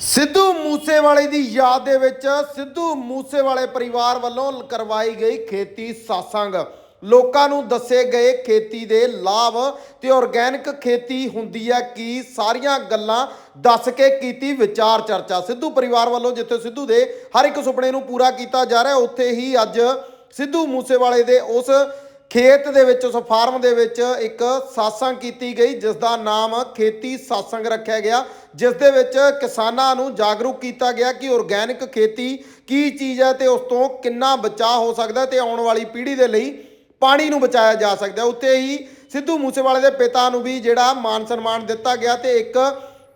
ਸਿੱਧੂ ਮੂਸੇਵਾਲੇ ਦੀ ਯਾਦ ਦੇ ਵਿੱਚ ਸਿੱਧੂ ਮੂਸੇਵਾਲੇ ਪਰਿਵਾਰ ਵੱਲੋਂ ਕਰਵਾਈ ਗਈ ਖੇਤੀ ਸਾਸੰਗ। ਲੋਕਾਂ ਨੂੰ ਦੱਸੇ ਗਏ ਖੇਤੀ ਦੇ ਲਾਭ ਤੇ ਆਰਗੈਨਿਕ ਖੇਤੀ ਹੁੰਦੀ ਹੈ ਕੀ? ਸਾਰੀਆਂ ਗੱਲਾਂ ਦੱਸ ਕੇ ਕੀਤੀ ਵਿਚਾਰ ਚਰਚਾ। ਸਿੱਧੂ ਪਰਿਵਾਰ ਵੱਲੋਂ ਜਿੱਥੇ ਸਿੱਧੂ ਦੇ ਹਰ ਇੱਕ ਸੁਪਨੇ ਨੂੰ ਪੂਰਾ ਕੀਤਾ ਜਾ ਰਿਹਾ, ਉੱਥੇ ਹੀ ਅੱਜ ਸਿੱਧੂ ਮੂਸੇਵਾਲੇ ਦੇ ਉਸ ਖੇਤ ਦੇ ਵਿੱਚ, ਉਸ ਫਾਰਮ ਦੇ ਵਿੱਚ ਇੱਕ ਸਾਸੰਗ ਕੀਤੀ ਗਈ ਜਿਸ ਦਾ ਨਾਮ ਖੇਤੀ ਸਾਸੰਗ ਰੱਖਿਆ ਗਿਆ ਜਿਸ ਦੇ ਵਿੱਚ ਕਿਸਾਨਾਂ ਨੂੰ ਜਾਗਰੂਕ ਕੀਤਾ ਗਿਆ ਕਿ ਆਰਗੈਨਿਕ ਖੇਤੀ ਕੀ ਚੀਜ਼ ਹੈ ਤੇ ਉਸ ਤੋਂ ਕਿੰਨਾ ਬਚਾਅ ਹੋ ਸਕਦਾ ਹੈ ਤੇ ਆਉਣ ਵਾਲੀ ਪੀੜ੍ਹੀ ਦੇ ਲਈ ਪਾਣੀ ਨੂੰ ਬਚਾਇਆ ਜਾ ਸਕਦਾ ਹੈ। ਉੱਤੇ ਹੀ ਸਿੱਧੂ ਮੂਸੇਵਾਲੇ ਦੇ ਪਿਤਾ ਨੂੰ ਵੀ ਜਿਹੜਾ ਮਾਨ ਸਨਮਾਨ ਦਿੱਤਾ ਗਿਆ ਤੇ ਇੱਕ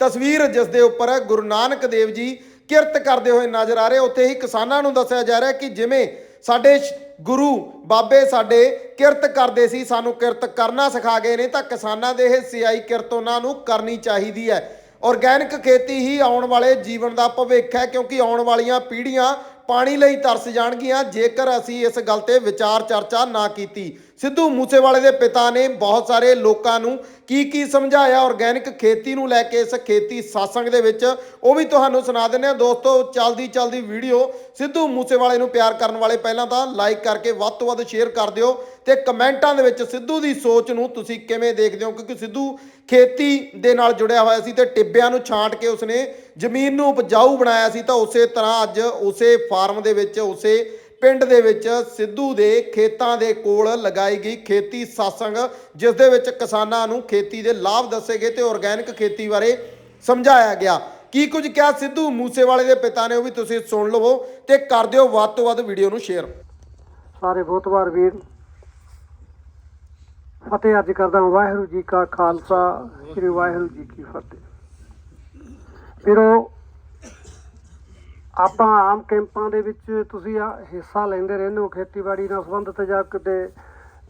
ਤਸਵੀਰ ਜਿਸ ਦੇ ਉੱਪਰ ਗੁਰੂ ਨਾਨਕ ਦੇਵ ਜੀ ਕਿਰਤ ਕਰਦੇ ਹੋਏ ਨਜ਼ਰ ਆ ਰਹੇ ਉੱਥੇ ਹੀ ਕਿਸਾਨਾਂ ਨੂੰ ਦੱਸਿਆ ਜਾ ਰਿਹਾ ਕਿ ਜਿਵੇਂ ਸਾਡੇ ਸ਼- ਗੁਰੂ ਬਾਬੇ ਸਾਡੇ ਕਿਰਤ ਕਰਦੇ ਸੀ, ਸਾਨੂੰ ਕਿਰਤ ਕਰਨਾ ਸਿਖਾ ਗਏ ਨੇ ਤਾਂ ਕਿਸਾਨਾਂ ਦੇ ਇਹ ਸਿਆਈ ਕਿਰਤ ਉਹਨਾਂ ਨੂੰ ਕਰਨੀ ਚਾਹੀਦੀ ਹੈ। ਆਰਗੈਨਿਕ ਖੇਤੀ ਹੀ ਆਉਣ ਵਾਲੇ ਜੀਵਨ ਦਾ ਭਵਿੱਖ ਹੈ ਕਿਉਂਕਿ ਆਉਣ ਵਾਲੀਆਂ ਪੀੜ੍ਹੀਆਂ ਪਾਣੀ ਲਈ ਤਰਸ ਜਾਣਗੀਆਂ, ਜੇਕਰ ਅਸੀਂ ਇਸ ਗੱਲ ਤੇ ਵਿਚਾਰ ਚਰਚਾ ਨਾ ਕੀਤੀ। ਸਿੱਧੂ ਮੂਸੇਵਾਲੇ ਦੇ ਪਿਤਾ ਨੇ ਬਹੁਤ ਸਾਰੇ ਲੋਕਾਂ ਨੂੰ ਕੀ ਕੀ ਸਮਝਾਇਆ ਆਰਗੈਨਿਕ ਖੇਤੀ ਨੂੰ ਲੈ ਕੇ ਇਸ ਖੇਤੀ ਸਾਸੰਗ ਦੇ ਵਿੱਚ, ਉਹ ਵੀ ਤੁਹਾਨੂੰ ਸੁਣਾ ਦਿੰਦੇ ਹਾਂ। ਦੋਸਤੋ, ਚਲਦੀ ਚਲਦੀ ਵੀਡੀਓ ਸਿੱਧੂ ਮੂਸੇਵਾਲੇ ਨੂੰ ਪਿਆਰ ਕਰਨ ਵਾਲੇ ਪਹਿਲਾਂ ਤਾਂ ਲਾਈਕ ਕਰਕੇ ਵੱਧ ਤੋਂ ਵੱਧ ਸ਼ੇਅਰ ਕਰ ਦਿਓ ਤੇ ਕਮੈਂਟਾਂ ਦੇ ਵਿੱਚ ਸਿੱਧੂ ਦੀ ਸੋਚ ਨੂੰ ਤੁਸੀਂ ਕਿਵੇਂ ਦੇਖਦੇ ਹੋ? ਕਿਉਂਕਿ ਸਿੱਧੂ ਖੇਤੀ ਦੇ ਨਾਲ ਜੁੜਿਆ ਹੋਇਆ ਸੀ ਤੇ ਟਿੱਬਿਆਂ ਨੂੰ ਛਾਂਟ ਕੇ ਉਸਨੇ ਜ਼ਮੀਨ ਨੂੰ ਉਪਜਾਊ ਬਣਾਇਆ ਸੀ ਤਾਂ ਉਸੇ ਤਰ੍ਹਾਂ ਅੱਜ ਉਸੇ ਫਾਰਮ ਦੇ ਵਿੱਚ, ਉਸੇ ਪਿੰਡ ਦੇ ਵਿੱਚ ਸਿੱਧੂ ਦੇ ਖੇਤਾਂ ਦੇ ਕੋਲ ਲਗਾਈ ਗਈ ਖੇਤੀ ਸਾਸੰਗ, ਜਿਸ ਦੇ ਵਿੱਚ ਕਿਸਾਨਾਂ ਨੂੰ ਖੇਤੀ ਦੇ ਲਾਭ ਦੱਸੇ ਗਏ ਤੇ ਆਰਗੈਨਿਕ ਖੇਤੀ ਬਾਰੇ ਸਮਝਾਇਆ ਗਿਆ। ਕੀ ਕੁਝ ਕਿਹਾ ਸਿੱਧੂ? ਮੂਸੇਵਾਲੇ ਦੇ ਪਿਤਾ ਨੇ ਉਹ ਵੀ ਤੁਸੀਂ ਸੁਣ ਲਵੋ ਤੇ ਕਰ ਦਿਓ ਵੱਧ ਤੋਂ ਵੱਧ ਵੀਡੀਓ ਨੂੰ ਸ਼ੇਅਰ ਸਾਰੇ ਬਹੁਤ ਵਾਰ ਵੀਰ, ਫਤਿਹ ਅੱਜ ਕਰਦਾ ਵਾਹਿਗੁਰੂ ਜੀ ਕਾ ਖਾਲਸਾ, ਸ੍ਰੀ ਵਾਹਿਗੁਰੂ ਜੀ ਕੀ ਫਤਿਹ। ਫਿਰ ਆਪਾਂ ਆਮ ਕੈਂਪਾਂ ਦੇ ਵਿੱਚ ਤੁਸੀਂ ਆ ਹਿੱਸਾ ਲੈਂਦੇ ਰਹਿੰਦੇ ਹੋ, ਖੇਤੀਬਾੜੀ ਨਾਲ ਸੰਬੰਧਿਤ ਜਾਂ ਕਿਤੇ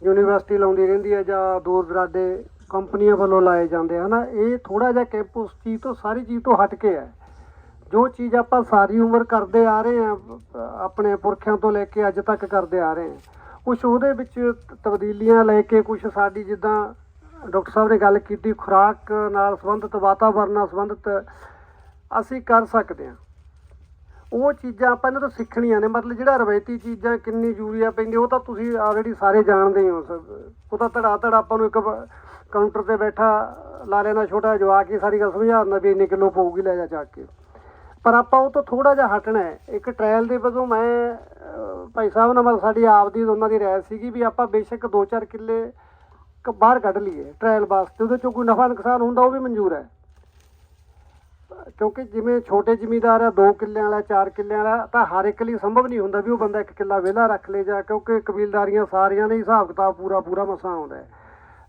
ਯੂਨੀਵਰਸਿਟੀ ਲਾਉਂਦੀ ਰਹਿੰਦੀ ਹੈ ਜਾਂ ਦੂਰ ਦਰਾਡੇ ਕੰਪਨੀਆਂ ਵੱਲੋਂ ਲਾਏ ਜਾਂਦੇ ਹਨ? ਇਹ ਥੋੜਾ ਜਿਹਾ ਕੈਂਪ ਉਸ ਚੀਜ਼ ਤੋਂ ਸਾਰੀ ਚੀਜ਼ ਤੋਂ ਹਟ ਕੇ ਹੈ। ਜੋ ਚੀਜ਼ ਆਪਾਂ ਸਾਰੀ ਉਮਰ ਕਰਦੇ ਆ ਰਹੇ ਆ ਆਪਣੇ ਪੁਰਖਿਆਂ ਤੋਂ ਲੈ ਕੇ ਅੱਜ ਤੱਕ ਕਰਦੇ ਆ ਰਹੇ ਆ ਕੁਝ ਉਹਦੇ ਵਿੱਚ ਤਬਦੀਲੀਆਂ ਲੈ ਕੇ ਕੁਝ ਸਾਡੀ ਜਿੱਦਾਂ ਡਾਕਟਰ ਸਾਹਿਬ ਨੇ ਗੱਲ ਕੀਤੀ, ਖੁਰਾਕ ਨਾਲ ਸੰਬੰਧਿਤ ਵਾਤਾਵਰਣ ਨਾਲ ਸੰਬੰਧਿਤ, ਅਸੀਂ ਕਰ ਸਕਦੇ ਹਾਂ। ਉਹ ਚੀਜ਼ਾਂ ਆਪਾਂ ਇਹਨਾਂ ਤੋਂ ਸਿੱਖਣੀਆਂ ਨੇ, ਮਤਲਬ ਜਿਹੜਾ ਰਵਾਇਤੀ ਚੀਜ਼ਾਂ ਕਿੰਨੀ ਯੂਰੀਆ ਪੈਂਦੀ ਉਹ ਤਾਂ ਤੁਸੀਂ ਆਲਰੇਡੀ ਸਾਰੇ ਜਾਣਦੇ ਹੋ ਉਹ ਤਾਂ ਧੜਾ ਧੜਾ ਆਪਾਂ ਨੂੰ ਇੱਕ ਕਾਊਂਟਰ ਤੇ ਬੈਠਾ, ਲਾ ਲੈਣਾ ਛੋਟਾ ਜਵਾ ਕੇ ਸਾਰੀ ਗੱਲ ਸਮਝਾ ਦਿੰਦਾ ਵੀ ਇੰਨੇ ਕਿਲੋ ਪਊਗੀ, ਲੈ ਜਾ ਚੱਕ ਕੇ। ਪਰ ਆਪਾਂ ਉਹ ਤੋਂ ਥੋੜਾ ਜਿਹਾ ਹਟਣਾ ਹੈ। ਇੱਕ ਟ੍ਰਾਇਲ ਦੇ ਵਜੋਂ ਮੈਂ ਭਾਈ ਸਾਹਿਬ ਨਾਲ ਮਤਲਬ ਸਾਡੀ ਆਪ ਦੀ ਉਹਨਾਂ ਦੀ ਰਾਏ ਸੀਗੀ ਵੀ ਆਪਾਂ ਬੇਸ਼ੱਕ 2-4 ਕਿੱਲੇ ਕ- ਬਾਹਰ ਕੱਢ ਲਈਏ ਟ੍ਰਾਇਲ ਵਾਸਤੇ। ਉਹਦੇ ਚੋਂ ਕੋਈ ਨਫਾ ਨੁਕਸਾਨ ਹੁੰਦਾ, ਉਹ ਵੀ ਮਨਜ਼ੂਰ ਹੈ। ਕਿਉਂਕਿ ਜਿਵੇਂ ਛੋਟੇ ਜ਼ਿਮੀਦਾਰ ਆ 2 ਕਿੱਲਿਆਂ ਵਾਲਾ 4 ਕਿੱਲਿਆਂ ਵਾਲਾ, ਤਾਂ ਹਰ ਇੱਕ ਲਈ ਸੰਭਵ ਨਹੀਂ ਹੁੰਦਾ ਵੀ ਉਹ ਬੰਦਾ ਇੱਕ ਕਿੱਲਾ ਵਿਹਲਾ ਰੱਖ ਲੇ ਜਾ ਕਿਉਂਕਿ ਕਬੀਲਦਾਰੀਆਂ ਸਾਰੀਆਂ ਦੇ ਹਿਸਾਬ ਕਿਤਾਬ ਪੂਰਾ ਪੂਰਾ ਮਸਾ ਆਉਂਦਾ ਹੈ।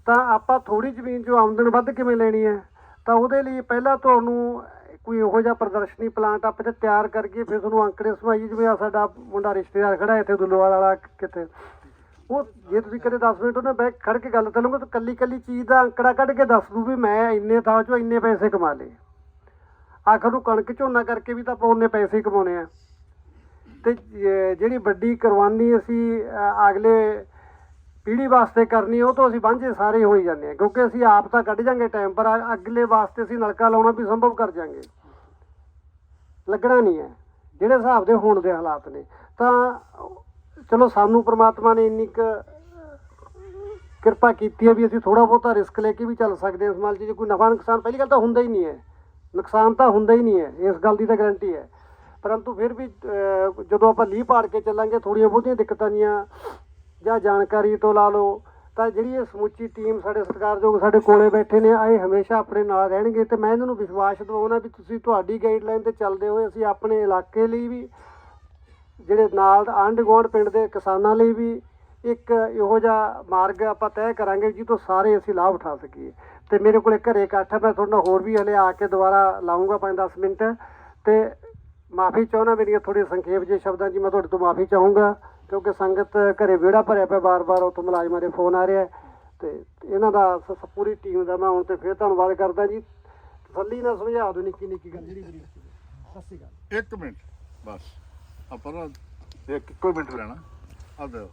ਤਾਂ ਆਪਾਂ ਥੋੜੀ ਜ਼ਮੀਨ 'ਚੋਂ ਆਮਦਨ ਵੱਧ ਕਿਵੇਂ ਲੈਣੀ ਹੈ? ਤਾਂ ਉਹਦੇ ਲਈ ਪਹਿਲਾਂ ਤੁਹਾਨੂੰ ਕੋਈ ਇਹੋ ਜਿਹਾ ਪ੍ਰਦਰਸ਼ਨੀ ਪਲਾਂਟ ਆਪਾਂ ਤੇ ਤਿਆਰ ਕਰਕੇ ਫਿਰ ਤੁਹਾਨੂੰ ਅੰਕੜੇ ਸਮਾਈ, ਜਿਵੇਂ ਆ ਸਾਡਾ ਮੁੰਡਾ ਰਿਸ਼ਤੇਦਾਰ ਖੜਾ ਇੱਥੇ ਦੁੱਲੋਵਾਲ ਵਾਲਾ ਕਿਤੇ। ਉਹ ਜੇ ਤੁਸੀਂ ਕਦੇ 10 ਮਿੰਟ ਉਹਨੇ ਬੈਠ ਖੜ ਕੇ ਗੱਲ ਕਰੋਗੇ ਤਾਂ ਕੱਲੀ ਕੱਲੀ ਚੀਜ਼ ਦਾ ਅੰਕੜਾ ਕੱਢ ਕੇ ਦੱਸ ਦੂ ਵੀ ਮੈਂ ਇੰਨੇ ਥਾਂ 'ਚੋਂ ਇੰਨੇ ਪੈਸੇ ਕਮਾ ਲਏ। ਆਖਰ ਨੂੰ ਕਣਕ ਝੋਨਾ ਕਰਕੇ ਵੀ ਤਾਂ ਆਪਾਂ ਉਹਨੇ ਪੈਸੇ ਹੀ ਕਮਾਉਣੇ ਆ। ਤੇ ਜਿਹੜੀ ਵੱਡੀ ਕੁਰਬਾਨੀ ਅਸੀਂ ਅਗਲੇ ਪੀੜ੍ਹੀ ਵਾਸਤੇ ਕਰਨੀ, ਉਹ ਤੋਂ ਅਸੀਂ ਵਾਂਝੇ ਸਾਰੇ ਹੋਈ ਜਾਂਦੇ ਆ, ਕਿਉਂਕਿ ਅਸੀਂ ਆਪ ਤਾਂ ਕੱਢ ਜਾਂਗੇ ਟਾਈਮ ਪਰ ਅਗਲੇ ਵਾਸਤੇ ਅਸੀਂ ਨਲਕਾ ਲਾਉਣਾ ਵੀ ਸੰਭਵ ਕਰ ਜਾਂਗੇ। ਲੱਗਣਾ ਨਹੀਂ ਹੈ, ਜਿਹੜੇ ਹਿਸਾਬ ਦੇ ਹੋਣ ਦੇ ਹਾਲਾਤ ਨੇ। ਤਾਂ, ਚਲੋ ਸਾਨੂੰ ਪ੍ਰਮਾਤਮਾ ਨੇ ਇੰਨੀ ਕੁ ਕਿਰਪਾ ਕੀਤੀ ਹੈ ਵੀ ਅਸੀਂ ਥੋੜਾ ਬਹੁਤਾ ਰਿਸਕ ਲੈ ਕੇ ਵੀ ਚੱਲ ਸਕਦੇ ਹਾਂ ਇਸ ਮਾਲ 'ਚ, ਜੇ ਕੋਈ ਨਫਾ ਨੁਕਸਾਨ, ਪਹਿਲੀ ਗੱਲ ਤਾਂ ਹੁੰਦਾ ਹੀ ਨਹੀਂ ਹੈ। ਨੁਕਸਾਨ ਤਾਂ ਹੁੰਦਾ ਹੀ ਨਹੀਂ ਹੈ, ਇਸ ਗੱਲ ਦੀ ਤਾਂ ਗਾਰੰਟੀ ਹੈ। ਪਰੰਤੂ ਫਿਰ ਵੀ ਜਦੋਂ ਆਪਾਂ ਲੀਹ ਪਾੜ ਕੇ ਚੱਲਾਂਗੇ ਥੋੜੀਆਂ ਬਹੁਤੀਆਂ ਦਿੱਕਤਾਂ ਦੀਆਂ ਜਾਂ ਜਾਣਕਾਰੀ ਤੋਂ ਲਾ ਲਓ, ਤਾਂ ਜਿਹੜੀ ਇਹ ਸਮੁੱਚੀ ਟੀਮ ਸਾਡੇ ਸਤਿਕਾਰਯੋਗ ਸਾਡੇ ਕੋਲੇ ਬੈਠੇ ਨੇ ਇਹ ਹਮੇਸ਼ਾ ਆਪਣੇ ਨਾਲ ਰਹਿਣਗੇ, ਤੇ ਮੈਂ ਇਹਨਾਂ ਨੂੰ ਵਿਸ਼ਵਾਸ ਦਿਵਾਉਣਾ ਵੀ ਤੁਸੀਂ ਤੁਹਾਡੀ ਗਾਈਡਲਾਈਨ ਤੇ ਚੱਲਦੇ ਹੋਏ ਅਸੀਂ ਆਪਣੇ ਇਲਾਕੇ ਲਈ ਵੀ, ਜਿਹੜੇ ਨਾਲ ਆਂਢ ਗੁਆਂਢ ਪਿੰਡ ਦੇ ਕਿਸਾਨਾਂ ਲਈ ਵੀ ਇੱਕ ਇਹੋ ਜਿਹਾ ਮਾਰਗ ਆਪਾਂ ਤੈਅ ਕਰਾਂਗੇ ਜਿਸ ਤੋਂ ਸਾਰੇ ਅਸੀਂ ਲਾਭ ਉਠਾ ਸਕੀਏ। ਤੇ ਮੇਰੇ ਕੋਲੇ ਘਰੇ ਇਕੱਠ ਹੈ ਮੈਂ ਤੁਹਾਡੇ ਨਾਲ ਹੋਰ ਵੀ ਹਲੇ ਆ ਕੇ ਦੁਬਾਰਾ ਲਾਉਂਗਾ 5-10 ਮਿੰਟ। ਤੇ ਮਾਫੀ ਚਾਹੁੰਦਾ ਮੇਰੀਆਂ ਥੋੜੀ ਸੰਖੇਪ ਜਿਹੇ ਸ਼ਬਦਾਂ 'ਚ ਮੈਂ ਤੁਹਾਡੇ ਤੋਂ ਮਾਫੀ ਚਾਹੂੰਗਾ ਕਿਉਂਕਿ ਸੰਗਤ ਘਰੇ ਵਿਹੜਾ ਭਰਿਆ ਪਿਆ ਬਾਰ-ਬਾਰ ਉੱਥੋਂ ਮੁਲਾਜ਼ਮਾਂ ਦੇ ਫੋਨ ਆ ਰਿਹਾ ਹੈ ਤੇ ਇਹਨਾਂ ਦਾ ਪੂਰੀ ਟੀਮ ਦਾ ਮੈਂ ਹੁਣ ਤੇ ਫਿਰ ਧੰਨਵਾਦ ਕਰਦਾ ਜੀ। ਤਸੱਲੀ ਨਾਲ ਸਮਝਾ ਦਿਓ ਨਿੱਕੀ ਨਿੱਕੀ ਗੱਲ। ਜਿਹੜੀ ਜਿਹੜੀ ਸਤਿ ਸ਼੍ਰੀ ਅਕਾਲ। ਇੱਕ ਮਿੰਟ ਬਸ। ਆਪਾਂ ਨਾ ਇੱਕ ਇੱਕੋ ਮਿੰਟ ਲੈਣਾ ਆ ਦਿਓ।